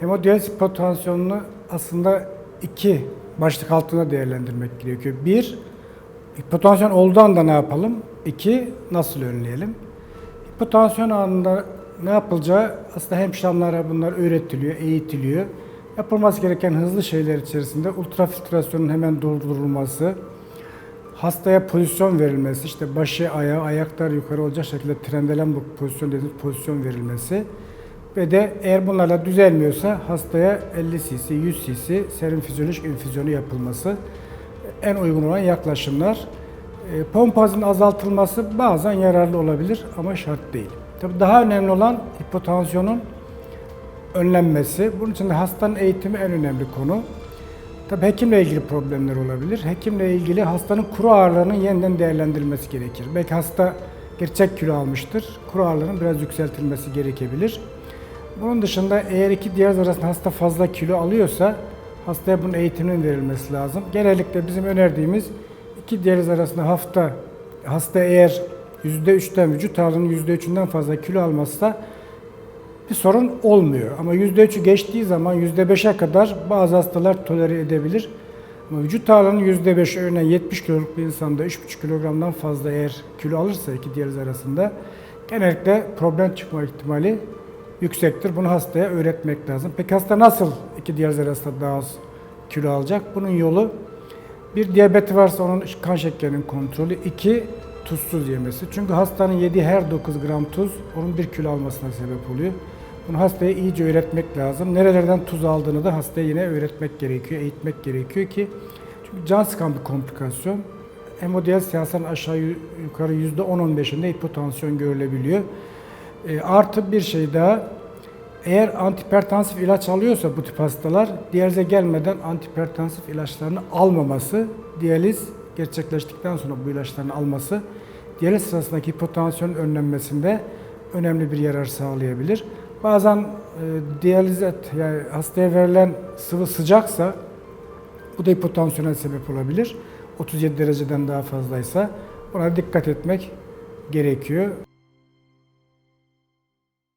Hemodiyaliz hipotansiyonunu aslında iki başlık altında değerlendirmek gerekiyor. Bir, hipotansiyon olduğu anda ne yapalım? İki, nasıl önleyelim? Hipotansiyon anında ne yapılacağı aslında hemşirelara bunlar öğretiliyor, eğitiliyor. Yapılması gereken hızlı şeyler içerisinde ultrafiltrasyonun hemen durdurulması, hastaya pozisyon verilmesi, işte başı, ayağı, ayaklar yukarı olacak şekilde trendelen bu pozisyon dediğimiz pozisyon verilmesi ve de eğer bunlarla düzelmiyorsa hastaya 50 cc, 100 cc serum fizyolojik infüzyonu yapılması en uygun olan yaklaşımlar. E, pompa hızının azaltılması bazen yararlı olabilir ama şart değil. Tabii daha önemli olan hipotansiyonun önlenmesi. Bunun için de hastanın eğitimi en önemli konu. Tabii hekimle ilgili problemler olabilir. Hekimle ilgili hastanın kuru ağırlığının yeniden değerlendirilmesi gerekir. Belki hasta gerçek kilo almıştır. Kuru ağırlığının biraz yükseltilmesi gerekebilir. Bunun dışında eğer iki diyaliz arasında hasta fazla kilo alıyorsa hastaya bunun eğitiminin verilmesi lazım. Genellikle bizim önerdiğimiz iki diyaliz arasında hafta hasta eğer %3'ten vücut ağırlığının %3'ünden fazla kilo almazsa bir sorun olmuyor. Ama %3'ü geçtiği zaman %5'e kadar bazı hastalar tolere edebilir. Ama vücut ağırlığının %5'i örneğin 70 kiloluk bir insanda 3,5 kilogramdan fazla eğer kilo alırsa iki diyaliz arasında genellikle problem çıkma ihtimali yüksektir. Bunu hastaya öğretmek lazım. Peki hasta nasıl iki diyaliz arasında daha az kilo alacak? Bunun yolu bir diyabeti varsa onun kan şekerinin kontrolü, iki tuzsuz yemesi. Çünkü hastanın yediği her 9 gram tuz onun bir kilo almasına sebep oluyor. Bunu hastaya iyice öğretmek lazım. Nerelerden tuz aldığını da hastaya yine öğretmek gerekiyor, eğitmek gerekiyor ki çünkü can sıkan bir komplikasyon. Hemodiyaliz seansının aşağı yukarı %10-15'inde hipotansiyon görülebiliyor. E, artı bir şey daha, eğer antihipertansif ilaç alıyorsa bu tip hastalar, diyalize gelmeden antihipertansif ilaçlarını almaması, diyaliz gerçekleştikten sonra bu ilaçlarını alması, diyaliz sırasındaki hipotansiyonun önlenmesinde önemli bir yarar sağlayabilir. Bazen e, diyaliz et, yani hastaya verilen sıvı sıcaksa, bu da hipotansiyona sebep olabilir. 37 dereceden daha fazlaysa buna dikkat etmek gerekiyor.